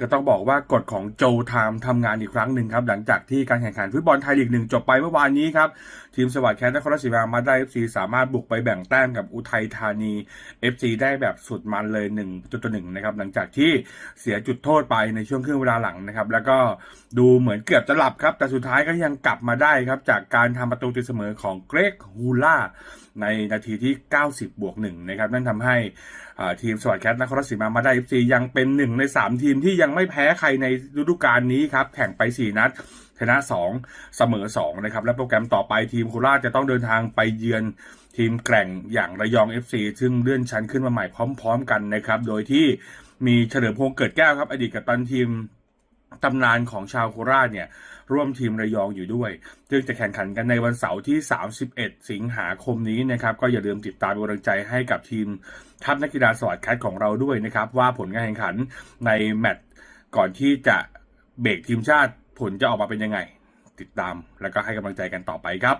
ก็ต้องบอกว่ากฎของโจไทม์ทำงานอีกครั้งหนึ่งครับ หลังจากที่การแข่งขันฟุตบอลไทยลีกหนึ่งจบไปเมื่อวานนี้ครับ ทีมสวัสดิ์แคทนครราชสีมามาได้ FC สามารถบุกไปแบ่งแต้มกับอุทัยธานี FC ได้แบบสุดมันเลย1จุดหนึ่งนะครับ หลังจากที่เสียจุดโทษไปในช่วงครึ่งเวลาหลังนะครับ แล้วก็ดูเหมือนเกือบจะหลับครับ แต่สุดท้ายก็ยังกลับมาได้ครับ จากการทำประตูตีเสมอของเกรกฮูล่า ในนาทีที่ 90 บวกหนึ่งนะครับนั่นทำให้ทีมสวัสดิ์แคทนครราชสีมามาได้ FC ยังเป็นหนึ่งใน 3 ทีมที่ยังไม่แพ้ใครในฤดูกาลนี้ครับแข่งไป 4 นัดชนะ 2 เสมอ2นะครับและโปรแกรมต่อไปทีมโคราชจะต้องเดินทางไปเยือนทีมแกร่งอย่างระยอง FC ซึ่งเลื่อนชั้นขึ้นมาใหม่พร้อม ๆ กันนะครับโดยที่มีเฉลิมพงษ์เกิดแก้วครับ อดีตกัปตันทีม ตำนานของชาวโคราชเนี่ยร่วมทีมระยองอยู่ด้วย ซึ่งจะแข่งขันกันในวันเสาร์ที่ 31 สิงหาคมนี้นะครับ ก็อย่าลืมติดตามเป็นกำลังใจให้กับทีมทัพนักกีฬาสวัสดิ์แคทของเราด้วยนะครับ ว่าผลการแข่งขันในแมตช์ก่อนที่จะเบรกทีมชาติผลจะออกมาเป็นยังไง ติดตามแล้วก็ให้กำลังใจกันต่อไปครับ